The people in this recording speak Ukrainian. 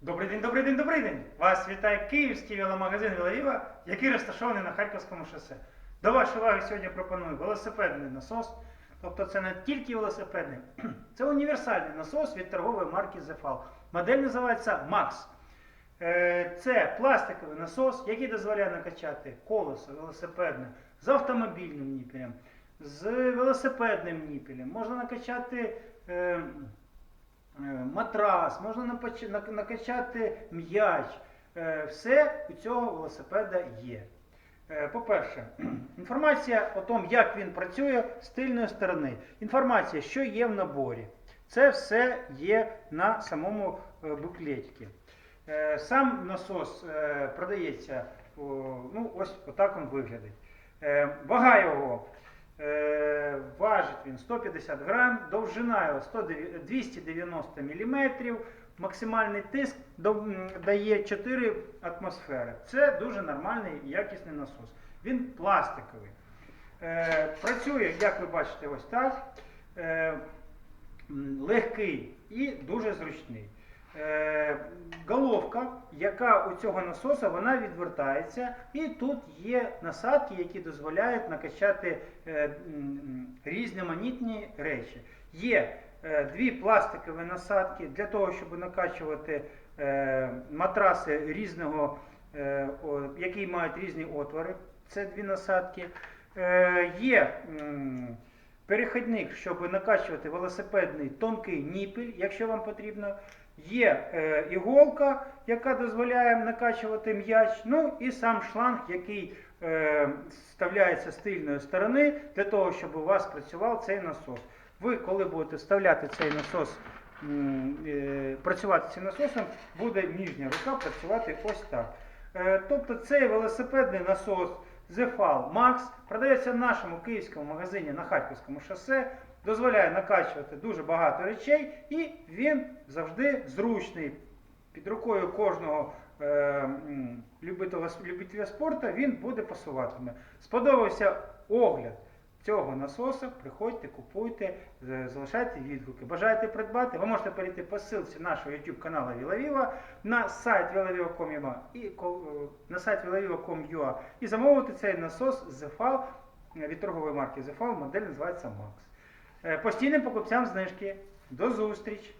Добрий день, добрий день, добрий день! Вас вітає київський веломагазин Веловіва, який розташований на Харківському шосе. До вашої уваги сьогодні пропоную велосипедний насос. Тобто це не тільки велосипедний, це універсальний насос від торгової марки Zefal. Модель називається Max. Е, Це пластиковий насос, який дозволяє накачати колесо велосипедне з автомобільним ніпелем, з велосипедним ніпелем. Можна накачати. Е, матрас, можна накачати м'яч. Е, Все у цього велосипеда є. Е, По-перше, інформація о том, як він працює з тильної сторони. Інформація, що є в наборі. Це все є на самому буклеті. Е, Сам насос продається, ну ось отак він виглядить. Вага його важить він 150 грам, довжина його 290 мм, максимальний тиск дає 4 атмосфери. Це дуже нормальний якісний насос. Він пластиковий. Е, працює, як ви бачите, ось так. Е, легкий і дуже зручний. Е, головка, яка у цього насоса, вона відвертається, і тут є насадки, які дозволяють накачати е, різноманітні речі. Є е, дві пластикові насадки для того, щоб накачувати е, матраси різного, е, які мають різні отвори. Це дві насадки. Е, м, перехідник, щоб накачувати велосипедний тонкий ніпель, якщо вам потрібно. Є е, іголка, яка дозволяє накачувати м'яч. Ну і сам шланг, який е, вставляється з тильної сторони для того, щоб у вас працював цей насос. Ви, коли будете вставляти цей насос, е, працювати цим насосом, буде ніжня рука працювати ось так. Е, тобто цей велосипедний насос Zefal Max продається в нашому київському магазині на Харківському шосе, дозволяє накачувати дуже багато речей, і він завжди зручний. Під рукою кожного е, любителя, любителя спорту він буде пасуватиме. Сподобався огляд цього насоса, приходьте, купуйте, залишайте відгуки. Бажаєте придбати, ви можете перейти по ссылці нашого YouTube каналу Вілавіва на сайт vilaviva.com.ua і е, на сайт vilaviva.com.ua і замовити цей насос Zefal е, від торгової марки ZFAL, модель називається Max. Е, Постійним покупцям знижки. До зустріч!